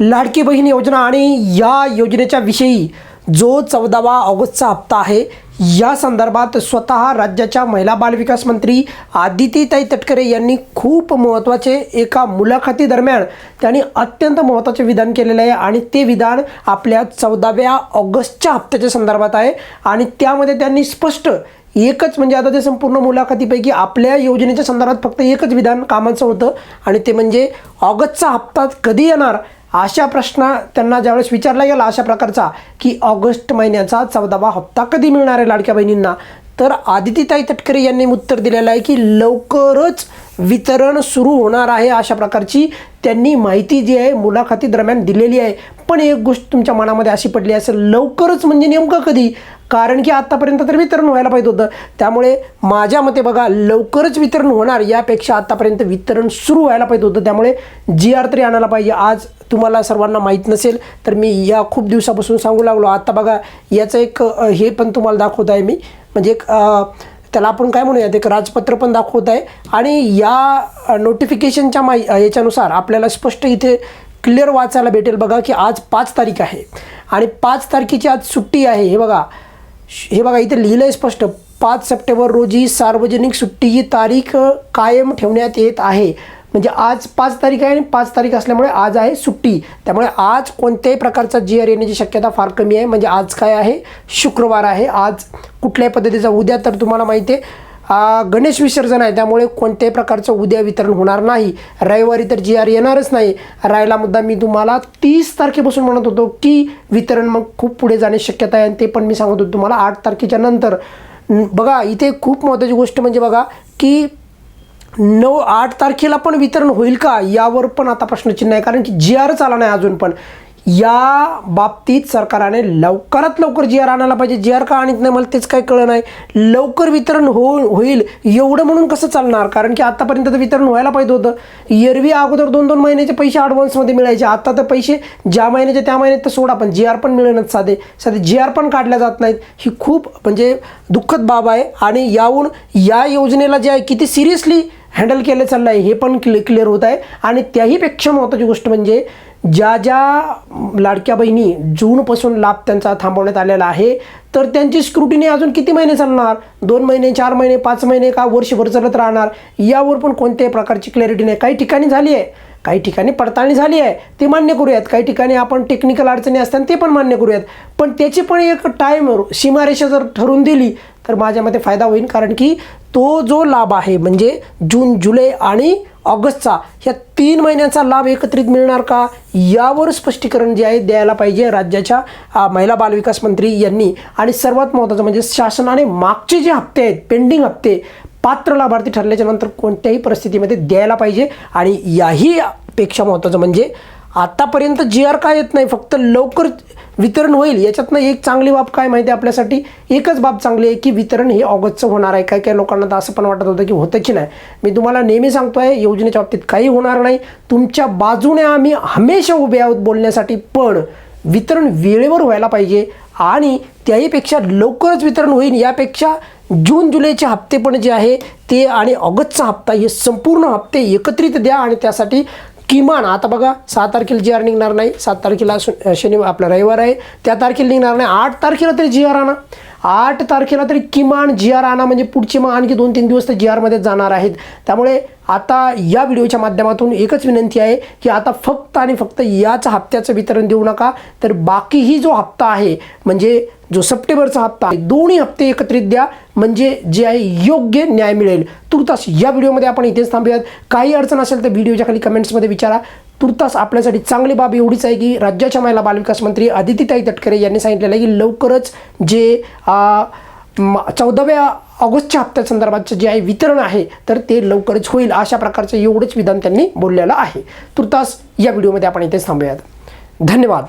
लाडकी बहीण योजना आणि या योजनेच्या विषयी जो चौदावा ऑगस्टचा हप्ता आहे या संदर्भात स्वतः राज्याच्या महिला बालविकास मंत्री आदितीताई तटकरे यांनी खूप महत्त्वाचे एका मुलाखतीदरम्यान त्यांनी अत्यंत महत्त्वाचे विधान केलेले आहे आणि ते विधान आपल्या चौदाव्या ऑगस्टच्या हप्त्याच्या संदर्भात आहे आणि त्यामध्ये त्यांनी स्पष्ट एकच म्हणजे आता ते संपूर्ण मुलाखतीपैकी आपल्या योजनेच्या संदर्भात फक्त एकच विधान कामाचं होतं आणि ते म्हणजे ऑगस्टचा हप्ता कधी येणार अशा प्रश्न त्यांना ज्यावेळेस विचारला गेला अशा प्रकारचा की ऑगस्ट महिन्याचा चौदावा हप्ता कधी मिळणार आहे लाडक्या बहिणींना? तर आदितीताई तटकरे यांनी उत्तर दिलेलं आहे की लवकरच वितरण सुरू होणार आहे अशा प्रकारची त्यांनी माहिती जी आहे मुलाखती दरम्यान दिलेली आहे. पण एक गोष्ट तुमच्या मनामध्ये अशी पडली असेल लवकरच म्हणजे नेमकं कधी? कारण की आत्तापर्यंत तर वितरण व्हायला पाहिजे होतं. त्यामुळे माझ्या मते बघा लवकरच वितरण होणार यापेक्षा आत्तापर्यंत वितरण सुरू व्हायला पाहिजे होतं. त्यामुळे जी आर तरी आणायला पाहिजे. आज तुम्हाला सर्वांना माहीत नसेल तर मी या खूप दिवसापासून सांगू लागलो. आत्ता बघा याचं एक हे पण तुम्हाला दाखवत आहे मी. म्हणजे एक त्याला आपण काय म्हणूयात एक राजपत्र पण दाखवत आहे. आणि या नोटिफिकेशनच्या माहि याच्यानुसार आपल्याला स्पष्ट इथे क्लिअर वाचायला भेटेल. बघा की आज पाच तारीख आहे. आणि पाच तारखेची आज सुट्टी आहे. हे बघा हे बघा इथे लिहिलं आहे स्पष्ट. पाच सप्टेंबर रोजी सार्वजनिक सुट्टी ही तारीख कायम ठेवण्यात येत आहे. म्हणजे आज पाच तारीख आहे आणि पाच तारीख असल्यामुळे आज आहे सुट्टी. त्यामुळे आज कोणत्याही प्रकारचा जी आर येण्याची शक्यता फार कमी आहे. म्हणजे आज काय आहे? शुक्रवार आहे. आज कुठल्याही पद्धतीचा उद्या तर तुम्हाला माहिती आहे गणेश विसर्जन आहे. त्यामुळे कोणत्याही प्रकारचं उद्या वितरण होणार नाही. रविवारी तर जी आर येणारच नाही. राहिला मुद्दा मी तुम्हाला तीस तारखेपासून म्हणत होतो की वितरण मग खूप पुढे जाण्याची शक्यता आहे आणि ते पण मी सांगत होतो तुम्हाला आठ तारखेच्या नंतर. बघा इथे खूप महत्त्वाची गोष्ट म्हणजे बघा की नऊ आठ तारखेला पण वितरण होईल का? यावर पण आता प्रश्नचिन्ह आहे. कारण की जी आरच आला नाही अजून पण. या बाबतीत सरकाराने लवकरात लवकर जी आर आणायला पाहिजे. जी आर का आणत नाही मला तेच काही कळलं नाही. लवकर वितरण हो होईल. एवढं म्हणून कसं चालणार? कारण की आत्तापर्यंत तर वितरण व्हायला पाहिजे होतं. एरवी अगोदर दोन दोन महिन्याचे पैसे ॲडव्हान्समध्ये मिळायचे. आता तर पैसे ज्या महिन्याचे त्या महिन्यात तर सोडा पण. जी आर पण मिळेनच साधे. साधे जी आर पण काढल्या जात नाहीत. ही खूप म्हणजे दुःखद बाब आहे. आणि याहून या योजनेला जे आहे किती सिरियसली हँडल केलं चाललं आहे हे पण क्लि क्लिअर होत आहे. आणि त्याहीपेक्षा महत्त्वाची गोष्ट म्हणजे ज्या ज्या लाडक्या बहिणी जूनपासून लाभ त्यांचा थांबवण्यात आलेला आहे तर त्यांची स्क्रुटिनी अजून किती महिने चालणार? दोन महिने चार महिने पाच महिने का वर्षभर चालत राहणार? यावर पण कोणत्याही प्रकारची क्लॅरिटी नाही. काही ठिकाणी झाली आहे. काही ठिकाणी पडताळणी झाली आहे. ते मान्य करूयात. काही ठिकाणी आपण टेक्निकल अडचणी असतात ते पण मान्य करूयात. पण त्याची पण एक टाईम सीमारेषा जर ठरवून दिली तर माझ्या मते फायदा होईल कारण की तो जो लाभ आहे म्हणजे जून जुलै आणि ऑगस्टचा ह्या तीन महिन्याचा लाभ एकत्रित मिळणार का? यावर स्पष्टीकरण जे आहे द्यायला पाहिजे राज्याच्या महिला बालविकास मंत्री यांनी. आणि सर्वात महत्त्वाचं म्हणजे शासनाने मागचे जे हप्ते आहेत पेंडिंग हप्ते पात्र लाभार्थी ठरल्याच्या नंतर कोणत्याही परिस्थितीमध्ये द्यायला पाहिजे. आणि याही पेक्षा महत्त्वाचं म्हणजे आत्तापर्यंत जी आर काय येत नाही? फक्त लवकर वितरण होईल. याच्यातनं एक चांगली बाब काय माहिती आहे आपल्यासाठी? एकच बाब चांगली आहे की वितरण हे ऑगस्टचं होणार आहे. काही काही लोकांना तर असं पण वाटत होतं की होतं की नाही. मी तुम्हाला नेहमी सांगतो आहे योजनेच्या बाबतीत काही होणार नाही. तुमच्या बाजूने आम्ही हमेशा उभे आहोत बोलण्यासाठी पण वितरण वेळेवर व्हायला पाहिजे आणि त्याहीपेक्षा लवकरच वितरण होईल. यापेक्षा जून जुलैचे हप्ते पण जे आहे ते आणि ऑगस्टचा हप्ता हे संपूर्ण हप्ते एकत्रित द्या आणि त्यासाठी किमान आता बघा सहा तारखेला जी आर निघणार नाही सात तारखेला शनिवार आपला रविवार आहे त्या तारखेला निघणार नाही आठ तारखेला तरी जी आर आणा. आठ तारखेला तरी किमान जी आर आणा म्हणजे पुढचे मग आणखी दोन तीन दिवस तर जी आरमध्ये जाणार आहेत. त्यामुळे आता या व्हिडिओच्या माध्यमातून एकच विनंती आहे की आता फक्त आणि फक्त याच हप्त्याचं वितरण देऊ नका. तर बाकीही जो हप्ता आहे म्हणजे जो सप्टेंबरचा हप्ता आहे दोन्ही हप्ते एकत्रित द्या. म्हणजे जे आहे योग्य न्याय मिळेल. तुर्तास या व्हिडिओमध्ये आपण इथेच थांबूयात. काही अडचण असेल तर व्हिडिओच्या खाली कमेंट्समध्ये विचारा. तुर्तास आपल्यासाठी चांगली बाब एवढीच आहे की राज्याच्या महिला बालविकास मंत्री आदितीताई तटकरे यांनी सांगितलेलं आहे की लवकरच जे चौदाव्या ऑगस्टच्या हप्त्या संदर्भाचं जे आहे वितरण आहे तर ते लवकरच होईल अशा प्रकारचं एवढंच विधान त्यांनी बोललेलं आहे. तुर्तास या व्हिडिओमध्ये आपण इथेच थांबूयात. धन्यवाद.